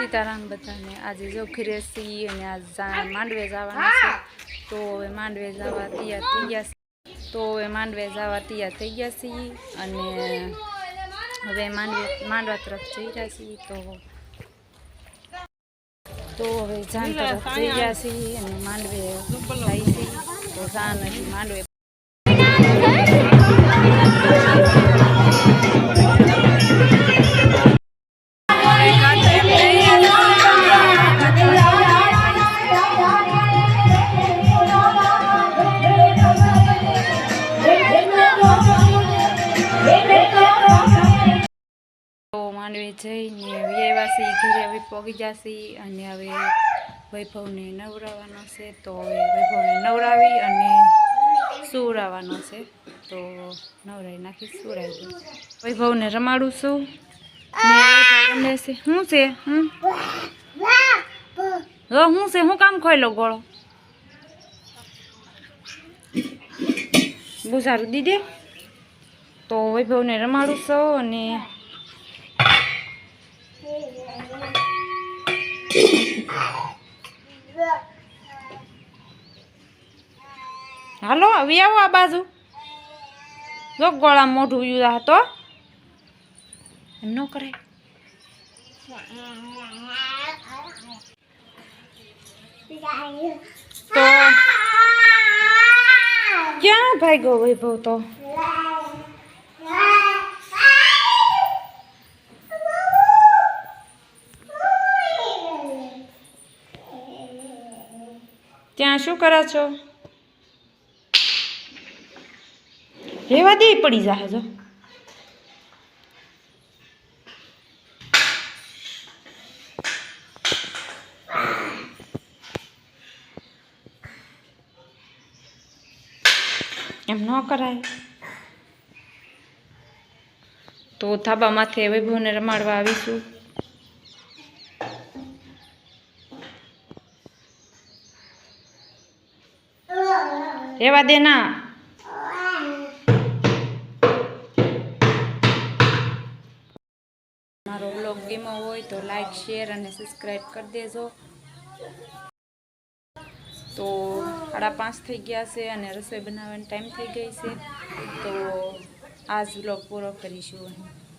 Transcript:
સીતારામ બધાને. આજે જો ઘરે અને આ માંડવે જવાના છે. તો હવે માંડવે જવા તૈયાર થઈ ગયા છે. તો હવે માંડવે જવા તૈયાર થઈ ગયા છીએ અને હવે માંડવે, માંડવા તરફ જઈ રહ્યા છીએ. તો તો હવે જાન તરફ જઈ રહ્યા છીએ અને માંડવે જાય છીએ તો જાન હજી માંડવે માંડવે જઈને વ્યવાસી ઘરે હવે પગી જશે અને હવે વૈભવને નવરાવવાનો છે. તો વૈભવને નવરાવી અને સુવરાવવાનો છે. તો નવરાવી નાખી સુરાઈ દઉં વૈભવને રમાડું છું. રમે છે. શું છે? હવે શું છે? શું કામ ખોઈ લો ગોળો? સારું દીદી. તો વૈભવને રમાડું છું અને હાલો, આવી આવો આ બાજુ. જો ગોળા મોઢું યુ હતો એમ ન કરે. તો ક્યાં ભાઈ ગયો વૈભવ તો? ત્યાં શું કરો છો? રેવા દે, પડી જાય જો. એમ ન કરાય. તો ધાબા માથે વૈભવને રમાડવા આવીશું. રેવા દે ના. મારો બ્લોગ ગેમો હોય તો લાઈક શેર અને સબસ્ક્રાઈબ કરી દેજો. તો સાડા પાંચ થઈ ગયા છે અને રસોઈ બનાવવાનો ટાઈમ થઈ ગઈ છે. તો આજ બ્લોગ પૂરો કરીશું અહીં.